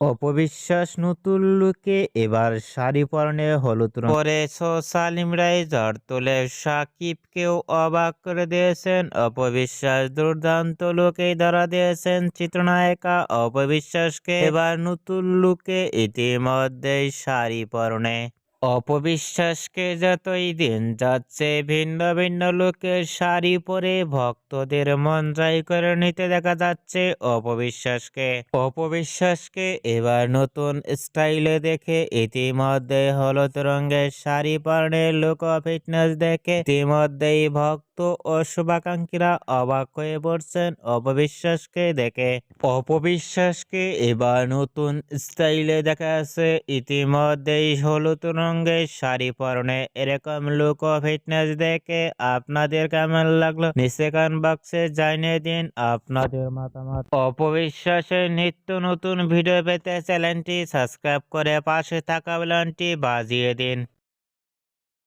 অপবিশ্বাস নতুন লুকে, এবার শাড়ি পরনে হলুদ রঙ পরে সোশ্যাল মিডিয়ায় ঝড় তুলে সাকিবকেও অবাক করে দিয়েছেন। অপবিশ্বাস দুর্দান্ত লুকেই ধরা দিয়েছেন চিত্রনায়িকা অপবিশ্বাসকে। এবার নতুন লুকে ইতিমধ্যেই শাড়ি পরনে। অপবিশ্বাসকে যতই দিন যাচ্ছে ভিন্ন ভিন্ন লোকের শাড়ি পরে ভক্তদের মন জয় করে নিতে দেখা যাচ্ছে অপবিশ্বাসকে। অপবিশ্বাসকে এবার নতুন স্টাইলে দেখে ইতিমধ্যে হলুদ রঙের শাড়ি পরনে লোক ফিটনেস দেখে ইতিমধ্যেই ভক্ত ও শুভাকাঙ্ক্ষীরা অবাক হয়ে পড়ছেন অপবিশ্বাসকে দেখে। অপবিশ্বাসকে এবার নতুন স্টাইলে দেখা আছে ইতিমধ্যেই হলুদ রঙের শাড়ি পরনে এরকম লুক ও ফিটনেস দেখে আপনাদের কেমন লাগল? নিচে কান বক্সে জানিয়ে দিন আপনাদের মতামত। অপবিশ্বাসের নিত্য নতুন ভিডিও পেতে চ্যানেলটি সাবস্ক্রাইব করে পাশে থাকা বেলনটি বাজিয়ে দিন।